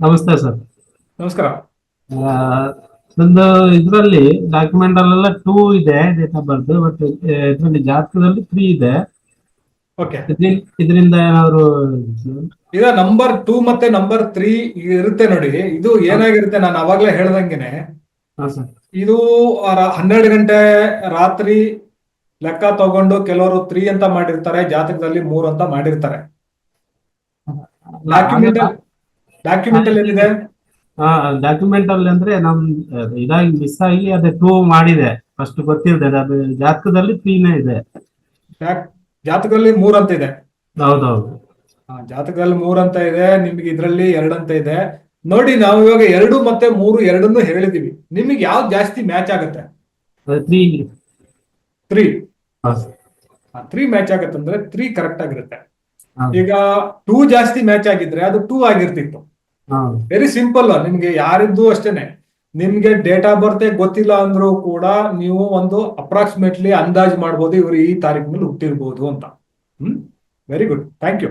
ನಮಸ್ತೆ ಸರ್. ನಮಸ್ಕಾರ. ನಂದು ಇದರಲ್ಲಿ ಡಾಕ್ಯುಮೆಂಟ್ ಅಲ್ಲೆಲ್ಲ ಟೂ ಇದೆ ಡೇಟ್ ಆಫ್ ಬರ್ತ್ ಬಟ್ ಇದರಲ್ಲಿ ಜಾತಕದಲ್ಲಿ ತ್ರೀ ಇದೆ. ಓಕೆ ಇದ್ರಿ- ಇದರಿಂದ ಏನಾದ್ರು ಈಗ ನಂಬರ್ ಟೂ ಮತ್ತೆ ನಂಬರ್ ತ್ರೀ ಇರುತ್ತೆ ನೋಡಿ. ಇದು ಏನಾಗಿರುತ್ತೆ ನಾನು ಅವಾಗ್ಲೇ ಹೇಳ್ದಂಗೆನೆ. ಇದು ಹನ್ನೆರಡು ಗಂಟೆ ರಾತ್ರಿ ಲೆಕ್ಕ ತಗೊಂಡು ಕೆಲವರು ತ್ರೀ ಅಂತ ಮಾಡಿರ್ತಾರೆ ಜಾತಕದಲ್ಲಿ ಮೂರು ಅಂತ ಮಾಡಿರ್ತಾರೆ. ಡಾಕ್ಯುಮೆಂಟ್ ಡಾಕ್ಯುಮೆಂಟ್ ಅಲ್ಲಿ ಏನಿದೆ ಡಾಕ್ಯುಮೆಂಟ್ ಅಲ್ಲಿ ಅಂದ್ರೆ ನಮ್ ಇದಾಗಿ ಮಿಸ್ ಆಗಿ ಅದೇ ಟೂ ಮಾಡಿದೆ. ಫಸ್ಟ್ ಗೊತ್ತಿರದೆ ಅದು ಜಾತಕದಲ್ಲಿ ತ್ರೀನೇ ಇದೆ. ಜಾತಕದಲ್ಲಿ ಮೂರ್ ಅಂತ ಇದೆ. ಹೌದೌದು. ಜಾತಕದಲ್ಲಿ ಮೂರ್ ಅಂತ ಇದೆ ನಿಮ್ಗೆ ಇದ್ರಲ್ಲಿ ಎರಡ್ ಅಂತ ಇದೆ. ನೋಡಿ ನಾವು ಇವಾಗ ಎರಡು ಮತ್ತೆ ಮೂರು ಎರಡನ್ನೂ ಹೇಳಿದೀವಿ. ನಿಮಗೆ ಯಾವ್ದು ಜಾಸ್ತಿ ಮ್ಯಾಚ್ ಆಗುತ್ತೆ? ತ್ರೀ ತ್ರೀ ತ್ರೀ ಮ್ಯಾಚ್ ಆಗತ್ತಂದ್ರೆ ತ್ರೀ ಕರೆಕ್ಟ್ ಆಗಿರುತ್ತೆ. ಈಗ ಟೂ ಜಾಸ್ತಿ ಮ್ಯಾಚ್ ಆಗಿದ್ರೆ ಅದು ಟೂ ಆಗಿರ್ತಿತ್ತು. ವೆರಿ ಸಿಂಪಲ್ ನಿಮ್ಗೆ ಯಾರಿದ್ದು ಅಷ್ಟೇನೆ. ನಿಮ್ಗೆ ಡೇಟ್ ಆಫ್ ಬರ್ತ್ ಗೊತ್ತಿಲ್ಲ ಅಂದ್ರೂ ಕೂಡ ನೀವು ಒಂದು ಅಪ್ರಾಕ್ಸಿಮೇಟ್ಲಿ ಅಂದಾಜು ಮಾಡ್ಬೋದು ಇವರು ಈ ತಾರೀಕಿನಲ್ಲಿ ಹುಟ್ಟಿರ್ಬೋದು ಅಂತ. ಹ್ಮ್? Very good thank you